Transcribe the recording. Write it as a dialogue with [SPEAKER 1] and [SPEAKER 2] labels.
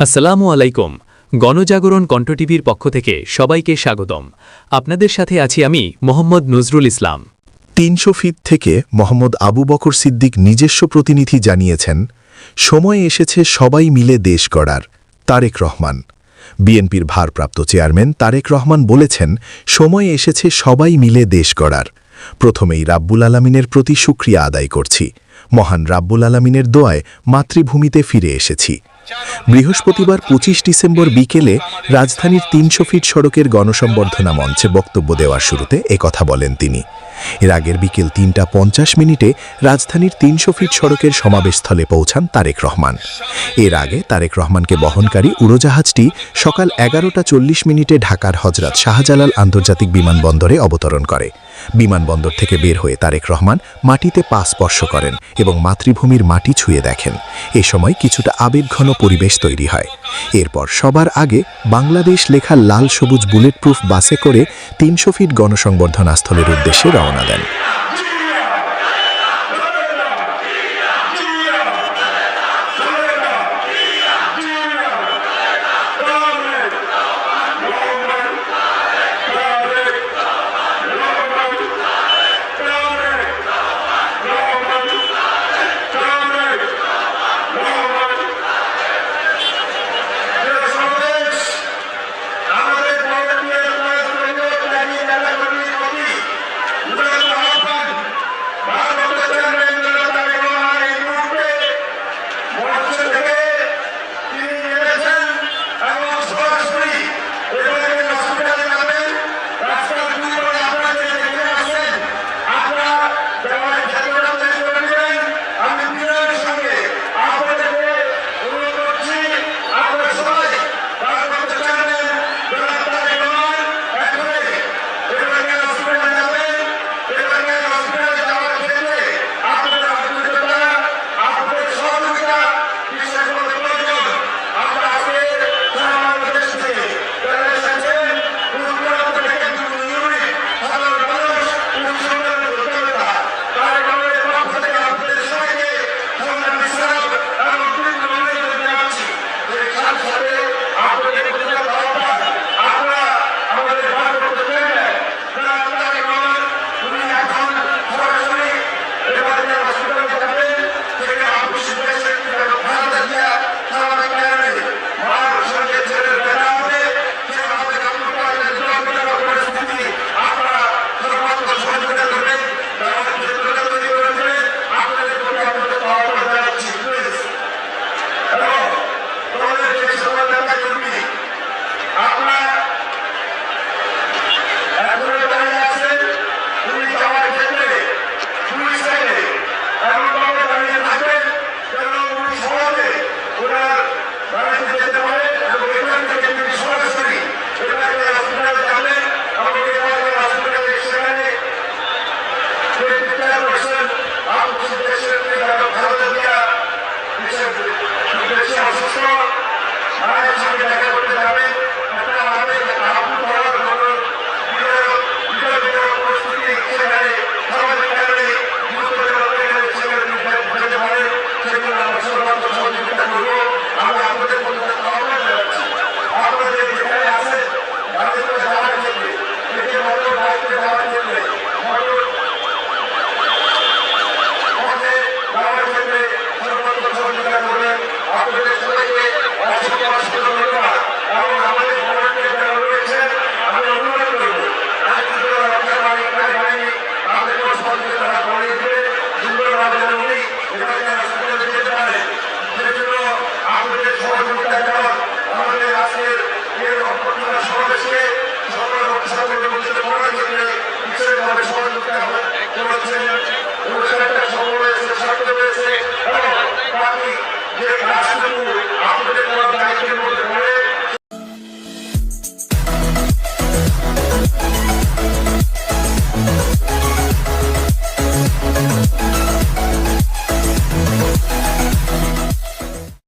[SPEAKER 1] আসসালামু আলাইকুম। গণজাগরণ কণ্ঠ টিভির পক্ষ থেকে সবাইকে স্বাগতম। আপনাদের সাথে আছি আমি মোহাম্মদ নজরুল ইসলাম।
[SPEAKER 2] তিনশো ফিট থেকে মোহাম্মদ আবু বকর সিদ্দিক নিজস্ব প্রতিনিধি জানিয়েছেন সময় এসেছে সবাই মিলে দেশ গড়ার তারেক রহমান। বিএনপির ভারপ্রাপ্ত চেয়ারম্যান তারেক রহমান বলেছেন সময় এসেছে সবাই মিলে দেশ গড়ার। প্রথমেই রাব্বুল আলামিনের প্রতি সুক্রিয়া আদায় করছি। মহান রাব্বুল আলামিনের দোয়ায় মাতৃভূমিতে ফিরে এসেছি। বৃহস্পতিবার ২৫ ডিসেম্বর বিকেলে রাজধানীর তিনশো ফিট সড়কের গণসম্বর্ধনা মঞ্চে বক্তব্য দেওয়ার শুরুতে কথা বলেন তিনি। এর আগের বিকেল তিনটা পঞ্চাশ মিনিটে রাজধানীর তিনশো ফিট সড়কের সমাবেশস্থলে পৌঁছান তারেক রহমান। এর আগে তারেক রহমানকে বহনকারী উড়োজাহাজটি সকাল এগারোটা চল্লিশ মিনিটে ঢাকার হজরত শাহজালাল আন্তর্জাতিক বিমানবন্দরে অবতরণ করে। বিমানবন্দর থেকে বের হয়ে তারেক রহমান মাটিতে পা স্পর্শ করেন এবং মাতৃভূমির মাটি ছুঁয়ে দেখেন। এ সময় কিছুটা আবেগঘন পরিবেশ তৈরি হয়। এরপর সবার আগে বাংলাদেশ লেখা লাল সবুজ বুলেট প্রুফ বাসে করে তিনশো ফিট গণসংবর্ধনাস্থলের উদ্দেশ্যে রওনা দেন।